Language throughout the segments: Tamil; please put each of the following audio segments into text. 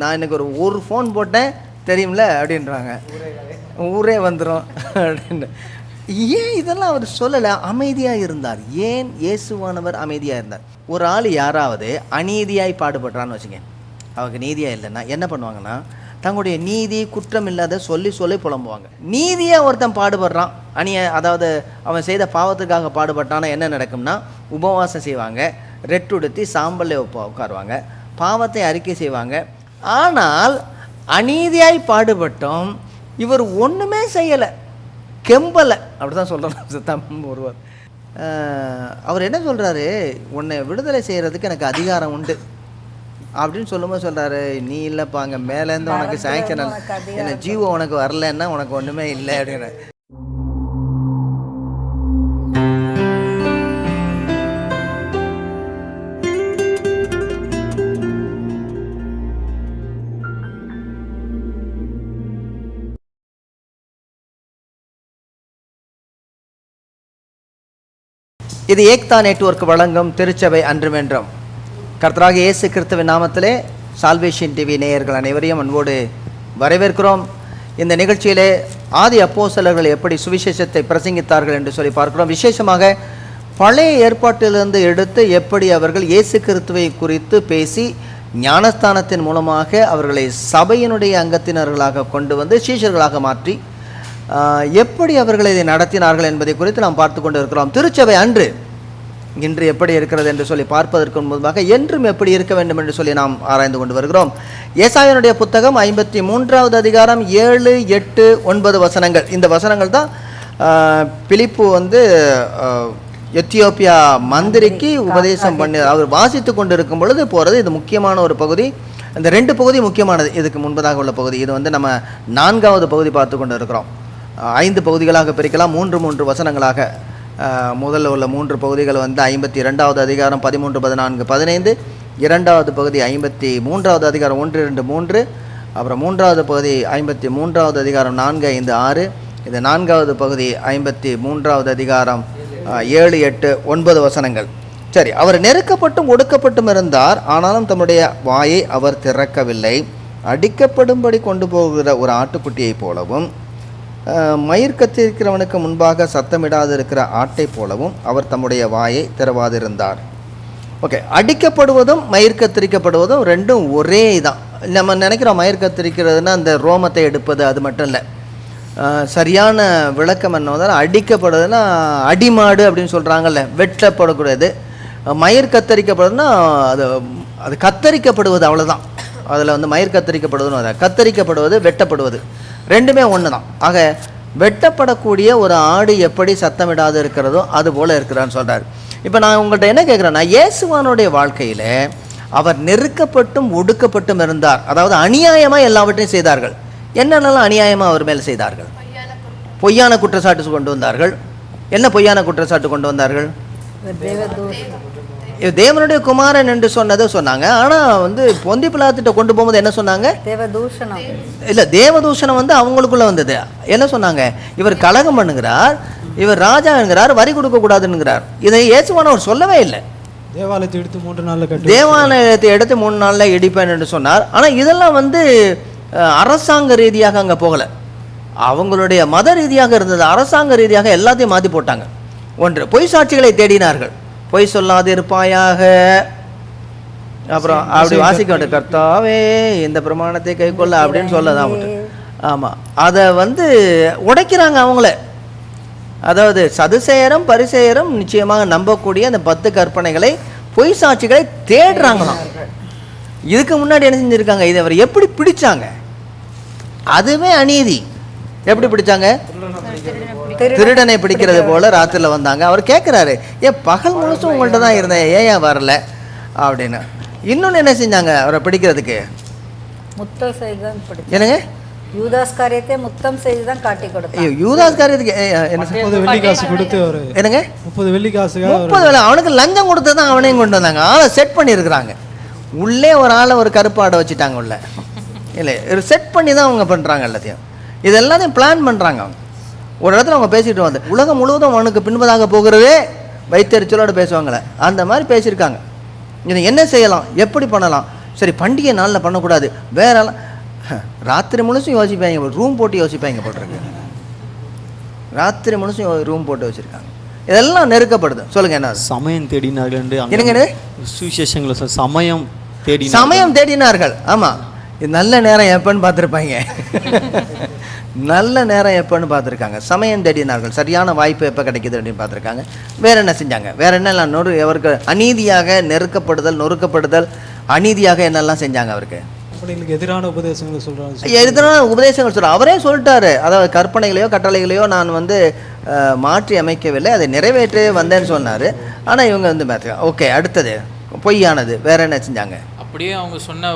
நான் எனக்கு ஒரு ஒரு ஃபோன் போட்டேன் தெரியும்ல அப்படின்றாங்க. ஊரே வந்துடும் அப்படின்னு. ஏன் இதெல்லாம் அவர் சொல்லலை? அமைதியாக இருந்தார். ஏன் இயேசுவானவர் அமைதியாக இருந்தார்? ஒரு ஆள் யாராவது அநீதியாய் பாடுபடுறான்னு வச்சுங்க அவங்க நீதியாக இல்லைன்னா என்ன பண்ணுவாங்கன்னா தங்களுடைய நீதி குற்றம் இல்லாத சொல்லி சொல்லி புலம்புவாங்க. நீதியாக ஒருத்தன் பாடுபடுறான். அணிய அதாவது அவன் செய்த பாவத்துக்காக பாடுபட்டானா என்ன நடக்கும்னா உபவாசம் செய்வாங்க ரெட்டுடுத்தி உடுத்தி உப்ப உட்காருவாங்க பாவத்தை அறிக்கை செய்வாங்க ஆனால் அநீதியாய் பாடுபட்டோம் இவர் ஒன்றுமே செய்யலை கெம்பலை. அப்படி தான் சொல்கிறேன் தம் ஒருவர் அவர் என்ன சொல்கிறாரு உன்னை விடுதலை செய்கிறதுக்கு எனக்கு அதிகாரம் உண்டு. அப்படின்னு சொல்லும்போது சொல்கிறாரு நீ இல்லைப்பா அங்கே மேலேருந்து உனக்கு சாங்ஷன் என்ன ஜீவோ உனக்கு வரலன்னா உனக்கு ஒன்றுமே இல்லை அப்படின்னு இது ஏக்தா நெட்வொர்க் வழங்கும் திருச்சபை அன்றுமென்றும் கர்த்தராக இயேசு கிறிஸ்துவின் நாமத்திலே சால்வேஷன் டிவி நேயர்கள் அனைவரையும் அன்போடு வரவேற்கிறோம். இந்த நிகழ்ச்சியிலே ஆதி அப்போசலர்கள் எப்படி சுவிசேஷத்தை பிரசங்கித்தார்கள் என்று சொல்லி பார்க்கிறோம். விசேஷமாக பழைய ஏற்பாட்டிலிருந்து எடுத்து எப்படி அவர்கள் இயேசு கிறிஸ்துவை குறித்து பேசி ஞானஸ்தானத்தின் மூலமாக அவர்களை சபையினுடைய அங்கத்தினர்களாக கொண்டு வந்து சீஷர்களாக மாற்றி எப்படி அவர்கள் இதை நடத்தினார்கள் என்பதை குறித்து நாம் பார்த்து கொண்டு இருக்கிறோம் திருச்சபை அன்று இன்று எப்படி இருக்கிறது என்று சொல்லி பார்ப்பதற்கு முன்பாக என்றும் எப்படி இருக்க வேண்டும் என்று சொல்லி நாம் ஆராய்ந்து கொண்டு வருகிறோம். ஏசாயனுடைய புத்தகம் ஐம்பத்தி மூன்றாவது அதிகாரம் ஏழு எட்டு ஒன்பது வசனங்கள். இந்த வசனங்கள் தான் பிலிப்பு வந்து எத்தியோப்பியா மந்திரிக்கு உபதேசம் பண்ணி அவர் வாசித்து கொண்டு இருக்கும் பொழுது போகிறது இது முக்கியமான ஒரு பகுதி. இந்த ரெண்டு பகுதி முக்கியமானது. இதுக்கு முன்பதாக உள்ள பகுதி. இது வந்து நம்ம நான்காவது பகுதி பார்த்து கொண்டு இருக்கிறோம். ஐந்து பகுதிகளாக பிரிக்கலாம். மூன்று மூன்று வசனங்களாக முதல்ல உள்ள மூன்று பகுதிகள் வந்து ஐம்பத்தி இரண்டாவது அதிகாரம் பதிமூன்று பதினான்கு பதினைந்து. இரண்டாவது பகுதி ஐம்பத்தி மூன்றாவது அதிகாரம் ஒன்று இரண்டு மூன்று. அப்புறம் மூன்றாவது பகுதி ஐம்பத்தி மூன்றாவது அதிகாரம் நான்கு ஐந்து ஆறு. இது நான்காவது பகுதி ஐம்பத்தி மூன்றாவது அதிகாரம் ஏழு எட்டு ஒன்பது வசனங்கள். சரி அவர் நெருக்கப்பட்டும் ஒடுக்கப்பட்டும் இருந்தார். ஆனாலும் தம்முடைய வாயை அவர் திறக்கவில்லை. அடிக்கப்படும்படி கொண்டு போகிற ஒரு ஆட்டுக்குட்டியைப் போலவும் மயிர் கத்திருக்கிறவனுக்கு முன்பாக சத்தமிடாது இருக்கிற ஆட்டைப் போலவும் அவர் தம்முடைய வாயை திறவாதிருந்தார். ஓகே அடிக்கப்படுவதும் மயிர் கத்திரிக்கப்படுவதும் ரெண்டும் ஒரே தான் நம்ம நினைக்கிறோம் மயிர் கத்திரிக்கிறதுனா அந்த ரோமத்தை எடுப்பது அது மட்டும் இல்லை. சரியான விளக்கம் என்ன அடிக்கப்படுறதுன்னா அடிமாடு அப்படின்னு சொல்கிறாங்கல்ல வெட்டப்படக்கூடாது. மயிர் கத்தரிக்கப்படுதுன்னா அது அது கத்தரிக்கப்படுவது அவ்வளோதான் அதில் வந்து மயிர் கத்தரிக்கப்படுவதுன்னு கத்தரிக்கப்படுவது வெட்டப்படுவது. ரெண்டுமே ஒன்று தான் ஆக வெட்டப்படக்கூடிய ஒரு ஆடு எப்படி சத்தமிடாது இருக்கிறதோ அது போல் இருக்கிறான்னு சொல்கிறார் இப்போ நான் உங்கள்கிட்ட என்ன கேட்குறேன்னா இயேசுவானுடைய வாழ்க்கையில் அவர் நெருக்கப்பட்டும் ஒடுக்கப்பட்டும் இருந்தார். அதாவது அநியாயமாக எல்லாவற்றையும் செய்தார்கள். என்னென்னலாம் அநியாயமாக அவர் மேலே செய்தார்கள்? பொய்யான குற்றச்சாட்டு கொண்டு வந்தார்கள். என்ன பொய்யான குற்றச்சாட்டு கொண்டு வந்தார்கள்? தேவனுடைய குமாரன் என்று சொன்னதை சொன்னாங்க. ஆனால் வந்து பொந்தி பிளாத்திட்ட கொண்டு போகும்போது என்ன சொன்னாங்க? தேவதூஷணம். இல்லை தேவதூஷணம் வந்து அவங்களுக்குள்ள வந்தது. என்ன சொன்னாங்க? இவர் கலகம் பண்ணுகிறார் இவர் ராஜா என்கிறார் வரி கொடுக்க கூடாதுங்கிறார் இதை இயேசுவானவர் சொல்லவே இல்லை. தேவாலயத்தை எடுத்து மூன்று நாளில் கட்டி தேவாலயத்தை எடுத்து மூணு நாளில் இடிப்பேன் என்று சொன்னார். ஆனால் இதெல்லாம் வந்து அரசாங்க ரீதியாக அங்கே போகலை. அவங்களுடைய மத ரீதியாக இருந்தது. அரசாங்க ரீதியாக எல்லாத்தையும் மாற்றி போட்டாங்க. ஒன்று பொய் சாட்சிகளை தேடினார்கள். பொய் சொல்லாது இருப்பாயாக. அப்புறம் அப்படி வாசிக்க வேண்டும் கர்த்தாவே இந்த பிரமாணத்தை கைக்கொள்ள அப்படின்னு சொல்லதான் ஆமாம் அதை வந்து உடைக்கிறாங்க அவங்கள. அதாவது சதுசேயரும் பரிசேயரும் நிச்சயமாக நம்பக்கூடிய அந்த பத்து கற்பனைகளை பொய் சாட்சிகளை தேடுறாங்களாம். இதுக்கு முன்னாடி என்ன செஞ்சிருக்காங்க? இதை அவர் எப்படி பிடிச்சாங்க? அதுவே அநீதி. எப்படி பிடிச்சாங்க? திருடனை பிடிக்கிறது போல ராத்திரில வந்தாங்க. அவர் கேட்குறாரு ஏன் பகல் முழுசும் உங்கள்கிட்ட தான் இருந்தேன். ஏன் ஏன் வரல? அப்படின்னு. இன்னொன்று என்ன செஞ்சாங்க அவரை பிடிக்கிறதுக்கு? முத்தம் செய்துதான் பிடிச்சது என்னங்க? யூதாஸ் காரியத்தை முத்தம் செய்துதான் காட்டி கொடுத்தான் ஐயோ, யூதாஸ் காரியத்துக்கு முப்பது வெள்ளி காசு கொடுத்து ஒரு என்னங்க? முப்பது வெள்ளி ஒரு முப்பது வேலை அவனுக்கு லஞ்சம் கொடுத்து தான் அவனையும் கொண்டு வந்தாங்க. ஆளை செட் பண்ணியிருக்கிறாங்க. உள்ளே ஒரு ஆளை ஒரு கருப்பு ஆடை வச்சுட்டாங்க உள்ள. இல்லை ஒரு செட் பண்ணி தான் அவங்க பண்ணுறாங்க எல்லாத்தையும். இது எல்லாத்தையும் பிளான் பண்ணுறாங்க அவங்க. ஒரு இடத்துல அவங்க பேசிட்டு வந்து உலகம் முழுவதும் அவனுக்கு பின்பதாக போகிறதே வைத்தறிச்சலோடு பேசுவாங்களே அந்த மாதிரி பேசியிருக்காங்க. இதை என்ன செய்யலாம்? எப்படி பண்ணலாம்? சரி பண்டிகை நாளில் பண்ணக்கூடாது. வேற ராத்திரி முழுசும் யோசிப்பாங்க ரூம் போட்டு யோசிப்பாங்க போட்டிருக்கு ராத்திரி முழுசும் ரூம் போட்டு வச்சுருக்காங்க. இதெல்லாம் நெருக்கப்படுது. சொல்லுங்கள் என்ன? சமயம் தேடினார்கள் என்னங்க? சுவிசேஷங்களை சமயம் தேடினார்கள். சமயம் தேடினார்கள். ஆமாம் இது நல்ல நேரம் எப்போன்னு பார்த்துருப்பாங்க. நல்ல நேரம் எப்போன்னு பார்த்துருக்காங்க. சமயம் தேடினார்கள். சரியான வாய்ப்பு எப்போ கிடைக்குது அப்படின்னு பார்த்துருக்காங்க. வேற என்ன செஞ்சாங்க? வேற என்னெல்லாம் நொறு அவருக்கு அநீதியாக நெருக்கப்படுதல் நொறுக்கப்படுதல் அநீதியாக என்னெல்லாம் செஞ்சாங்க அவருக்கு? எதிரான உபதேசங்களை சொல்றாங்க எதுனா உபதேசங்கள் சொல்ற அவரே சொல்லிட்டாரு. அதாவது கற்பனைகளையோ கட்டளைகளையோ நான் வந்து மாற்றி அமைக்கவில்லை. அதை நிறைவேற்ற வந்தேன்னு சொன்னார். ஆனால் இவங்க வந்து ஓகே அடுத்தது பொய்யானது. வேற என்ன செஞ்சாங்க? அப்படியே அவங்க சொன்ன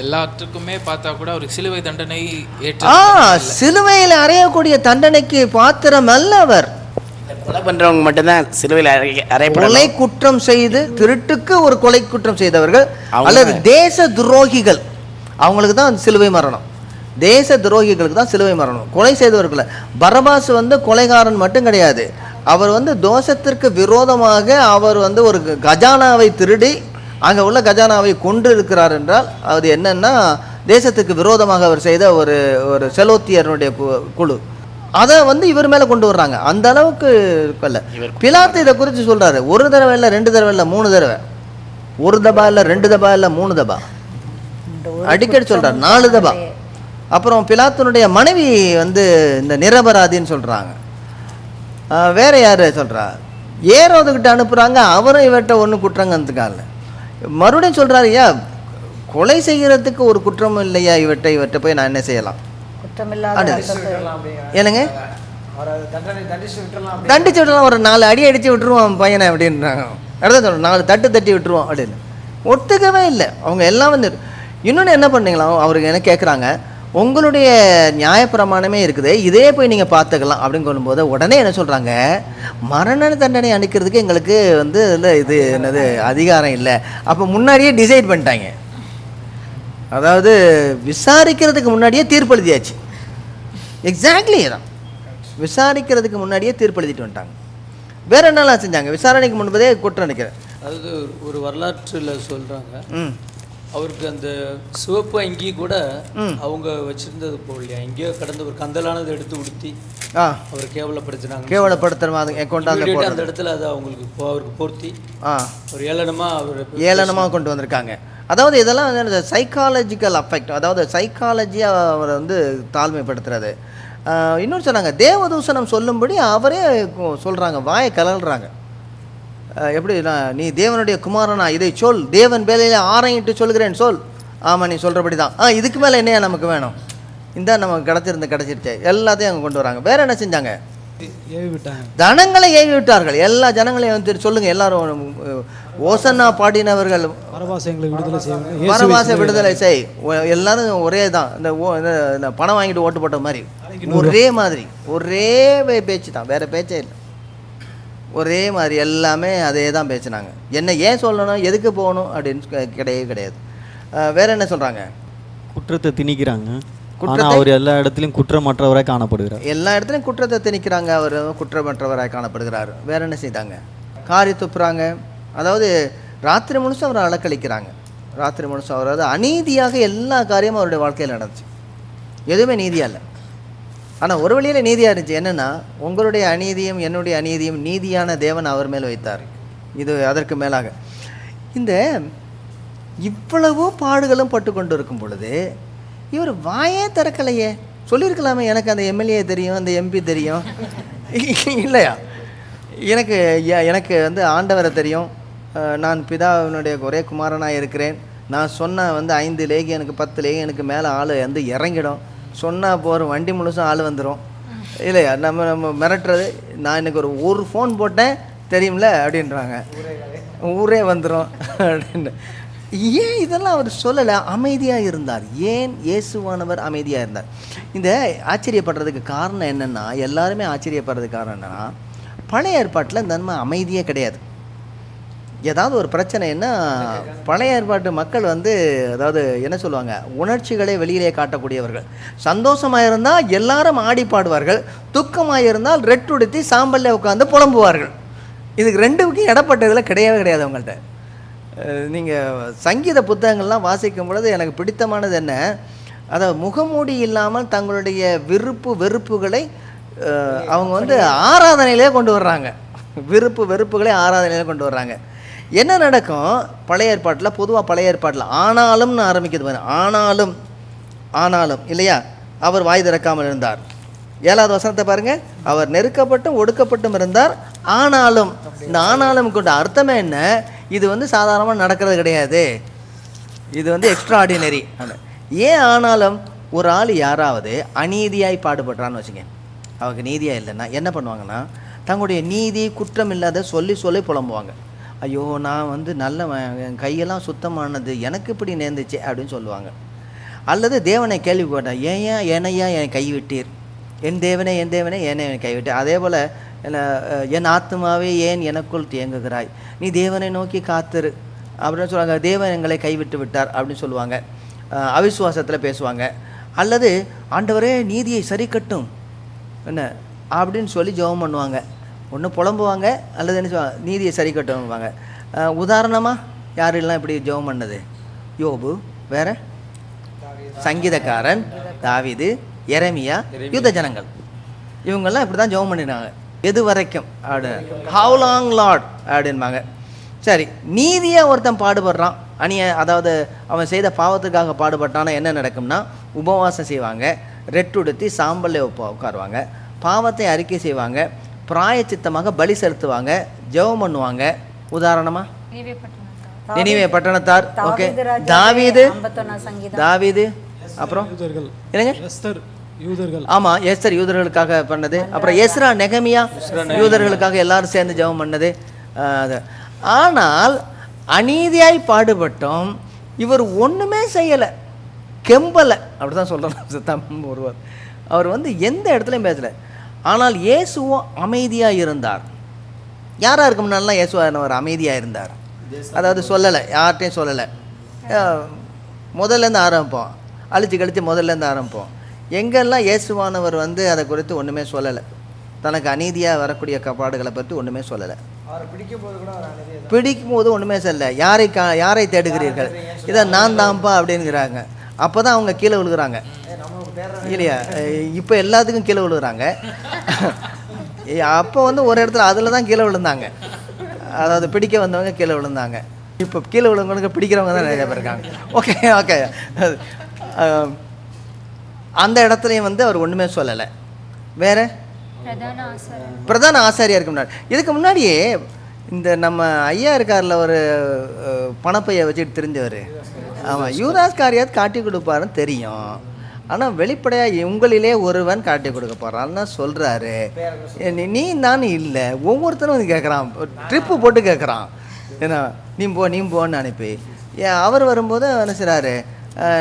எல்லாத்துக்குமே பார்த்தா கூட அவருக்கு சிலுவை தண்டனை ஆ ஏற்ற சிலுவையில் அறையக்கூடிய தண்டனைக்கு பாத்திரம் அல்ல அவர் கொலை பண்றவங்க மட்டும்தான் சிலுவையில் அறை கொலை அறையப்படணும் குற்றம் செய்து திருட்டுக்கு ஒரு கொலை குற்றம் செய்தவர்கள் அல்லது தேச துரோகிகள். அவங்களுக்கு தான் சிலுவை மரணம். தேச துரோகிகளுக்கு தான் சிலுவை மரணம். கொலை செய்தவர்கள். பரபாஸ் வந்து கொலைகாரன் மட்டும் கிடையாது. அவர் வந்து தோஷத்திற்கு விரோதமாக அவர் வந்து ஒரு கஜானாவை திருடி அங்கே உள்ள கஜானாவை கொண்டு இருக்கிறார் என்றால் அது என்னன்னா தேசத்துக்கு விரோதமாக அவர் செய்த ஒரு ஒரு செலோத்தியருடைய கு- குழு. அதை வந்து இவர் மேலே கொண்டு வர்றாங்க. அந்த அளவுக்கு இருக்கல பிலாத்து இதை குறித்து சொல்றாரு. ஒரு தடவை இல்லை ரெண்டு தடவை இல்லை மூணு தடவை. ஒரு தபா இல்லை ரெண்டு தபா இல்லை மூணு தபா. அடிக்கடி சொல்றாரு நாலு தபா. அப்புறம் பிலாத்துனுடைய மனைவி வந்து இந்த நிரபராதின்னு சொல்றாங்க. ஆஹ் வேற யார் சொல்றா? ஏரோதுகிட்ட அனுப்புறாங்க. அவரும் இவர்கிட்ட ஒன்றும் குற்றங்கிறதுக்காக மறுபடியும் சொல்றாரு ஐயா கொலை செய்கிறதுக்கு ஒரு குற்றமும் இல்லையா? இவர்கிட்ட இவர்கிட்ட போய் நான் என்ன செய்யலாம்? அடுத்து. என்னங்க? தண்டிச்சு விட்டுலாம் ஒரு நாலு அடி அடிச்சு விட்டுருவோம் பையனை அப்படின்றாங்க. அதான் சொல்றேன். நாலு தட்டு தட்டி விட்டுருவோம் அப்படின்னு. ஒத்துக்கவே இல்லை. அவங்க எல்லாம் வந்து இன்னொன்று என்ன பண்ணீங்களா? அவருக்கு என்ன கேட்குறாங்க உங்களுடைய நியாயப்பிரமாணமே இருக்குது. இதே போய் நீங்கள் பார்த்துக்கலாம் அப்படின்னு சொல்லும்போது உடனே என்ன சொல்கிறாங்க மரண தண்டனை அளிக்கிறதுக்கு எங்களுக்கு வந்து இல்லை இது என்னது அதிகாரம் இல்லை. அப்போ முன்னாடியே டிசைட் பண்ணிட்டாங்க. அதாவது விசாரிக்கிறதுக்கு முன்னாடியே தீர்ப்பெழுதியாச்சு எக்ஸாக்ட்லி தான். விசாரிக்கிறதுக்கு முன்னாடியே தீர்ப்பெழுதிட்டு வந்துட்டாங்க. வேற என்னெல்லாம் செஞ்சாங்க? விசாரணைக்கு முன்பதே குற்றம் நினைக்கிறேன் அதாவது ஒரு வரலாற்றில் சொல்கிறாங்க அவருக்கு அந்த சிவப்பு அங்கி கூட. அவங்க வச்சிருந்தது போடலையா எங்கேயோ கடந்த ஒரு கந்தலானதை எடுத்து உடுத்தி அவர் கேவலப்படுத்தினாங்க கேவலப்படுத்துற மாதிரி கொண்டாந்து அந்த இடத்துல அதை அவங்களுக்கு அவருக்கு பொருத்தி. ஆ. ஒரு ஏளனமா அவர் ஏளனமாக கொண்டு வந்திருக்காங்க. அதாவது இதெல்லாம் வந்து சைக்காலஜிக்கல் அஃபெக்ட் அதாவது சைக்காலஜியாக அவரை வந்து தாழ்மைப்படுத்துறது. இன்னொன்று சொன்னாங்க தேவதூஷணம் சொல்லும்படி அவரே சொல்கிறாங்க வாயை கலல்றாங்க. எப்படி நான் நீ தேவனுடைய குமாரனா? இதை சொல். தேவன் வேலையில் ஆரையிட்டு சொல்கிறேன் சொல். ஆமாம் நீ சொல்கிறபடி தான் ஆ இதுக்கு மேலே என்னையா நமக்கு வேணும்? இந்த நமக்கு கிடச்சிருந்து கிடச்சிருச்சு. எல்லாத்தையும் அங்கே கொண்டு வராங்க. வேற என்ன செஞ்சாங்க? ஜனங்களை ஏவி விட்டார்கள் எல்லா ஜனங்களையும் வந்து சொல்லுங்க. எல்லாரும் ஓசன்னா பாடினவர்கள். பரவாச விடுதலை செய். எல்லாரும் ஒரே தான் இந்த பணம் வாங்கிட்டு ஓட்டு போட்ட மாதிரி. ஒரே மாதிரி. ஒரே பேச்சு தான் வேற பேச்சே இல்லை. ஒரே மாதிரி எல்லாமே அதே தான் பேசினாங்க. என்ன ஏன் சொல்லணும் எதுக்கு போகணும் அப்படின்னு கிடையவே கிடையாது. வேற என்ன சொல்றாங்க? குற்றத்தை திணிக்கிறாங்க. ஆனா குற்றத்தை- அவர் எல்லா இடத்துலயும் குற்றமற்றவராய் காணப்படுகிறார். எல்லா இடத்துலையும் குற்றத்தை திணிக்கிறாங்க அவர். குற்றமற்றவராக காணப்படுகிறார். வேற என்ன செய்தாங்க? காரி துப்புறாங்க. அதாவது ராத்திரி முழுசும் அவரை அலக்களிக்கிறாங்க ராத்திரி முழுசும் அவர் அதாவது அநீதியாக எல்லா காரியமும் அவருடைய வாழ்க்கையில் நடந்துச்சு. எதுவுமே நீதியா இல்லை ஆனால் ஒரு வழியில் நீதியாக இருந்துச்சு. என்னென்னா உங்களுடைய அநீதியும் என்னுடைய அநீதியும் நீதியான தேவன் அவர் மேல் வைத்தார். இது அதற்கு மேலாக. இந்த இவ்வளவோ பாடுகளும் பட்டு கொண்டு இருக்கும் பொழுது இவர் வாயே திறக்கலையே. சொல்லியிருக்கலாமே எனக்கு அந்த எம்எல்ஏ தெரியும் அந்த எம்பி தெரியும். இல்லையா? எனக்கு எ- எனக்கு வந்து ஆண்டவரை தெரியும். நான் பிதாவினுடைய ஒரே குமாரனாக இருக்கிறேன் நான் சொன்ன வந்து ஐந்து லேகி எனக்கு பத்து லேகி எனக்கு மேலே ஆள் வந்து இறங்கிடும். சொன்னால் போகிற வண்டி முழுசும் ஆள் வந்துடும் இல்லையா நம்ம நம்ம மிரட்டுறது நான் இன்னைக்கு ஒரு ஒரு ஃபோன் போட்டேன் தெரியும்ல அப்படின்றாங்க. ஊரே வந்துடும் அப்படின்னு. ஏன் இதெல்லாம் அவர் சொல்லலை? அமைதியாக இருந்தார். ஏன் இயேசுவானவர் அமைதியாக இருந்தார்? இந்த ஆச்சரியப்படுறதுக்கு காரணம் என்னென்னா எல்லாருமே ஆச்சரியப்படுறதுக்கு காரணம் என்னென்னா பழைய ஏற்பாட்டில் இந்த நன்மை அமைதியே கிடையாது. ஏதாவது ஒரு பிரச்சனைன்னா பழைய ஏற்பாட்டு மக்கள் வந்து அதாவது என்ன சொல்லுவாங்க உணர்ச்சிகளை வெளியிலே காட்டக்கூடியவர்கள். சந்தோஷமாக இருந்தால் எல்லாரும் ஆடி பாடுவார்கள் துக்கமாக இருந்தால் ரெட்டுடுத்தி சாம்பல்ல உட்காந்து புலம்புவார்கள். இதுக்கு ரெண்டுக்கும் இடப்பட்டதில் கிடையவே கிடையாது அவங்கள்ட்ட. நீங்கள் சங்கீத புத்தகங்கள்லாம் வாசிக்கும் பொழுது எனக்கு பிடித்தமானது என்ன அதை முகமூடி இல்லாமல் தங்களுடைய விருப்பு வெறுப்புகளை அவங்க வந்து ஆராதனையிலே கொண்டு வர்றாங்க. விருப்பு வெறுப்புகளை ஆராதனையிலே கொண்டு வர்றாங்க. என்ன நடக்கும்? பழைய ஏற்பாட்டில் பொதுவாக பழைய ஏற்பாட்டில் ஆனாலும்னு ஆரம்பிக்கிறது பாருங்க. ஆனாலும் ஆனாலும் இல்லையா? அவர் வாய் திறக்காமல் இருந்தார். ஏழாவது வசனத்தை பாருங்கள் அவர் நெருக்கப்பட்டும் ஒடுக்கப்பட்டும் இருந்தார் ஆனாலும். இந்த ஆனாலும் கொண்ட அர்த்தமே என்ன? இது வந்து சாதாரணமாக நடக்கிறது கிடையாது. இது வந்து எக்ஸ்ட்ரா ஆர்டினரி ஏன் ஆனாலும் ஒரு ஆள் யாராவது அநீதியாய் பாடுபடுறான்னு வச்சுங்க. அவங்க நீதியாக இல்லைன்னா என்ன பண்ணுவாங்கன்னா தங்களுடைய நீதி குற்றம் இல்லாத சொல்லி சொல்லி புலம்புவாங்க. ஐயோ நான் வந்து நல்லவன் என் கையெல்லாம் சுத்தமானது எனக்கு இப்படி நேர்ந்துச்சு அப்படின்னு சொல்லுவாங்க. அல்லது தேவனை கேள்விப்பட்டேன் ஏன் ஏன் என்னையா என் கைவிட்டீர் என் தேவனே என் தேவனே என்னை என்னை கைவிட்டீர் அதே போல் என்ன, என் ஆத்மாவே ஏன் எனக்குள் தேங்குகிறாய்? நீ தேவனை நோக்கி காத்திரு. அப்படின்னு சொல்லுவாங்க. தேவன் எங்களை கைவிட்டு விட்டார் அப்படின்னு சொல்லுவாங்க. அவிசுவாசத்தில் பேசுவாங்க. அல்லது ஆண்டவரே நீதியை சரி கட்டும். என்ன அப்படின்னு சொல்லி ஜெபம் பண்ணுவாங்க. ஒன்று புலம்புவாங்க அல்லது என்ன சொல்லுவாங்க நீதியை சரி கட்டுவாங்க. உதாரணமாக யாரெல்லாம் இப்படி ஜெபம் பண்ணது? யோபு வேற? சங்கீதக்காரன் தாவீது எரமியா யுத்த ஜனங்கள். இவங்கெல்லாம் இப்படி தான் ஜெபம் பண்ணினாங்க எது வரைக்கும்? அப்படி ஹவு லாங் லார்ட் அப்படின்பாங்க. சரி நீதியாக ஒருத்தன் பாடுபடுறான். அணிய அதாவது அவன் செய்த பாவத்துக்காக பாடுபட்டானா என்ன நடக்கும்னா உபவாசம் செய்வாங்க ரெட்டுடுத்தி சாம்பல்ல உட்காருவாங்க பாவத்தை அறிக்கை செய்வாங்க பிராயச்சித்தமாக பலி செலுத்துவாங்க ஜெபம் பண்ணுவாங்க. உதாரணமாக நினைவே பட்டணத்தார். ஓகே. தாவீது தாவீது? 51 சங்கீதம். தாவீது? அப்புறம்? யூதர்கள். என்னங்க? எஸ்தர் யூதர்கள். ஆமா எஸ்தர் யூதர்களுக்காக பண்ணது. அப்புறம் எஸ்ரா நெகமியா? யூதர்களுக்காக எல்லாரும் சேர்ந்து ஜெபம் பண்ணது. ஆனால் அநீதியாய் பாடுபட்டோம். இவர் ஒண்ணுமே செய்யலை. கெம்பலை. அப்படிதான் சொல்கிறோம் தம் ஒருவர். அவர் வந்து எந்த இடத்துலையும் பேசல. ஆனால் இயேசுவும் அமைதியாக இருந்தார். யாராக இருக்க முன்னாடிலாம் இயேசுவானவர் அமைதியாக இருந்தார்? அதாவது சொல்லலை யார்கிட்டையும் சொல்லலை. முதல்லேருந்து ஆரம்பிப்போம். அழிச்சு கழித்து முதல்லேருந்து ஆரம்பிப்போம். எங்கெல்லாம் இயேசுவானவர் வந்து அதை குறித்து ஒன்றுமே சொல்லலை. தனக்கு அநீதியாக வரக்கூடிய கப்பாடுகளை பற்றி ஒன்றுமே சொல்லலை. பிடிக்கும் போது ஒன்றுமே சொல்லலை. யாரை கா யாரை தேடுகிறீர்கள்? இதை நான் தான்ப்பா அப்படிங்கிறாங்க. அப்போ தான் அவங்க கீழே விழுகிறாங்க. இல்லையா? இப்போ எல்லாத்துக்கும் கீழே விழுகிறாங்க. அப்போ வந்து ஒரு இடத்துல அதில் தான் கீழே விழுந்தாங்க. அதாவது பிடிக்க வந்தவங்க கீழே விழுந்தாங்க. இப்போ கீழே விழுந்தவங்களுக்கு பிடிக்கிறவங்க தான் நிறைய பேர் இருக்காங்க. ஓகே ஓகே அந்த இடத்துலையும் வந்து அவர் ஒன்றுமே சொல்லலை. வேற? பிரதான ஆசாரியா முன்னாடி. இதுக்கு முன்னாடியே இந்த நம்ம ஐயா இருக்கார்ல ஒரு பணப்பையை வச்சுட்டு தெரிஞ்சவர். ஆமாம் யூதாஸ் காரியாத் காட்டி கொடுப்பாருன்னு தெரியும். ஆனால் வெளிப்படையாக உங்களிலே ஒருவன் காட்டி கொடுக்க போகிறான்னு சொல்கிறாரு நீ நான் இல்லை. ஒவ்வொருத்தரும் வந்து கேட்குறான் ட்ரிப்பு போட்டு கேட்குறான் ஏன்னா நீ போ நீ போன்னு அனுப்பி. ஏ அவர் வரும்போது நினைச்சுறாரு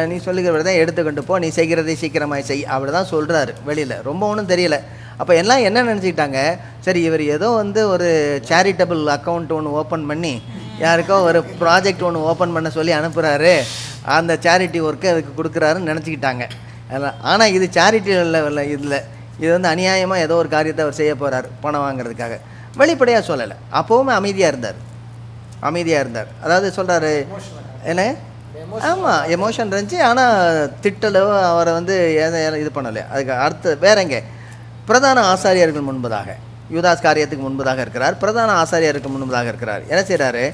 நீ சொல்லுகிறவர் தான் எடுத்துக்கொண்டு போ. நீ செய்கிறதை சீக்கிரமாக செய். அப்படி தான் சொல்கிறாரு வெளியில். ரொம்ப ஒன்றும் தெரியல. அப்போ எல்லாம் என்ன நினச்சிக்கிட்டாங்க? சரி இவர் ஏதோ வந்து ஒரு சேரிட்டபிள் அக்கௌண்ட் ஒன்று ஓப்பன் பண்ணி யாருக்கோ ஒரு ப்ராஜெக்ட் ஒன்று ஓப்பன் பண்ண சொல்லி அனுப்புகிறாரு அந்த சேரிட்டி ஒர்க்கு அதுக்கு கொடுக்குறாருன்னு நினச்சிக்கிட்டாங்க. ஆனால் இது சேரிட்டி இல்லை இதில் இது வந்து அநியாயமாக ஏதோ ஒரு காரியத்தை அவர் செய்ய போகிறார் பணம் வாங்குறதுக்காக. வெளிப்படையாக சொல்லலை. அப்போவுமே அமைதியாக இருந்தார். அமைதியாக இருந்தார். அதாவது சொல்கிறாரு என்ன? ஆமாம் எமோஷன் இருந்துச்சு. ஆனால் திட்டலோ அவரை வந்து எதை இது பண்ணலை? அதுக்கு அடுத்து வேற எங்கே? பிரதான ஆசாரியர்கள் முன்பதாக யுதாஸ் காரியத்துக்கு முன்பதாக இருக்கிறார். பிரதான ஆசாரியருக்கு முன்பதாக இருக்கிறார். என்ன செய்கிறாரு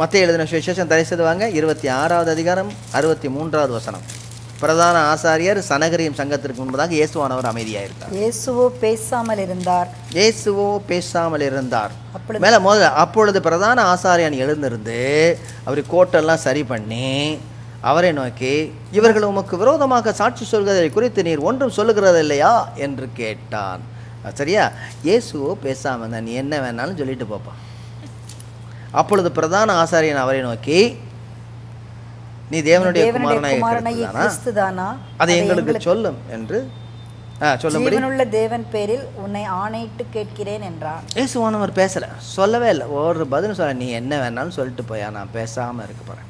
மற்ற எழுதின சுவிசேஷம் தடை இருபத்தி ஆறாவது அதிகாரம் அறுபத்தி மூன்றாவது வசனம். பிரதான ஆசாரியர் சனகரியும் சங்கத்திற்கு முன்பதாக இயேசுவானவர் அமைதியாக இருந்தார் இயேசுவோ பேசாமல் இருந்தார். இயேசுவோ பேசாமல் இருந்தார். அப்பொழுது- மேலே முதல்ல அப்பொழுது பிரதான ஆசாரியன் எழுந்திருந்து அவர் கோட்டெல்லாம் சரி பண்ணி அவரை நோக்கி இவர்கள் உமக்கு விரோதமாக சாட்சி சொல்கிறதை குறித்து நீர் ஒன்றும் சொல்லுகிறது இல்லையா என்று கேட்டான். சரியா? இயேசுவோ பேசாமல் இருந்தா நீ என்ன வேணாலும் சொல்லிட்டு போப்பான் அப்பொழுது பிரதான ஆசாரியன் அவரை நோக்கி நீ தேவனுடைய குமாரனாகிய அதை எங்களுக்கு சொல்லும் என்று சொல்லும்படி. ஜீவனுள்ள தேவன் பேரில் உன்னை ஆணையிட்டு கேட்கிறேன் என்றார். இயேசுவானவர் பேசலை. சொல்லவே இல்லை. ஒரு பதில் சொல்ல நீ என்ன வேணாலும் சொல்லிட்டு போயா நான் பேசாமல் இருக்க போகிறேன்